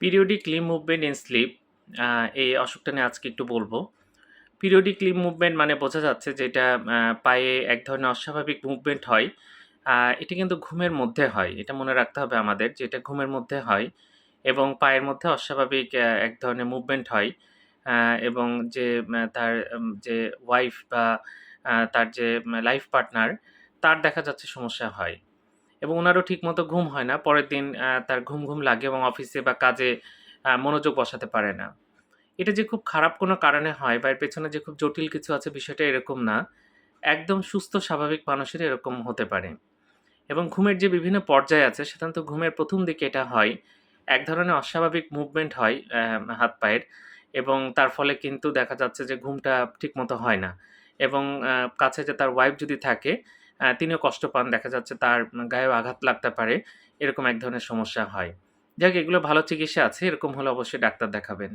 Periodic limb movement in sleep এই অসুখটা নিয়ে আজকে একটু বলব। পিরিয়ডিক লিম্ব মুভমেন্ট মানে বোঝা যাচ্ছে যেটা পায়ে এক ধরনের অস্বাভাবিক মুভমেন্ট হয়। এটা কিন্তু ঘুমের মধ্যে হয়, এটা মনে রাখতে হবে আমাদের যে এটা ঘুমের মধ্যে হয় এবং পায়ের মধ্যে অস্বাভাবিক এক ধরনের মুভমেন্ট হয়। এবং যে তার যে ওয়াইফ বা তার যে লাইফ পার্টনার তার দেখা যাচ্ছে সমস্যা হয়। এবং ওনারও ঠিকমতো ঘুম হয় না। পরের দিন তার ঘুম ঘুম লাগে এবং অফিসে বা কাজে মনোযোগ বসাতে পারে না। এটা যে খুব খারাপ কোনো কারণে হয় বা এর পেছনে যে খুব জটিল কিছু আছে বিষয়টা এরকম না। একদম সুস্থ, স্বাভাবিক মানুষের এরকম হতে পারে। এবং ঘুমের যে বিভিন্ন পর্যায় আছে, সাধারণত ঘুমের প্রথম দিকে এটা হয়। এক ধরনের অস্বাভাবিক মুভমেন্ট হয় হাত পায়ের এবং তার ফলে কিন্তু দেখা যাচ্ছে যে ঘুমটা ঠিকমতো হয় না। এবং কাছে যে তার ওয়াইফ যদি থাকে তিনিও কষ্ট পান, দেখা যাচ্ছে তার গায়েও আঘাত লাগতে পারে, এরকম এক ধরনের সমস্যা হয়। যাক, এগুলো ভালো চিকিৎসা আছে, এরকম হলে অবশ্যই ডাক্তার দেখাবেন।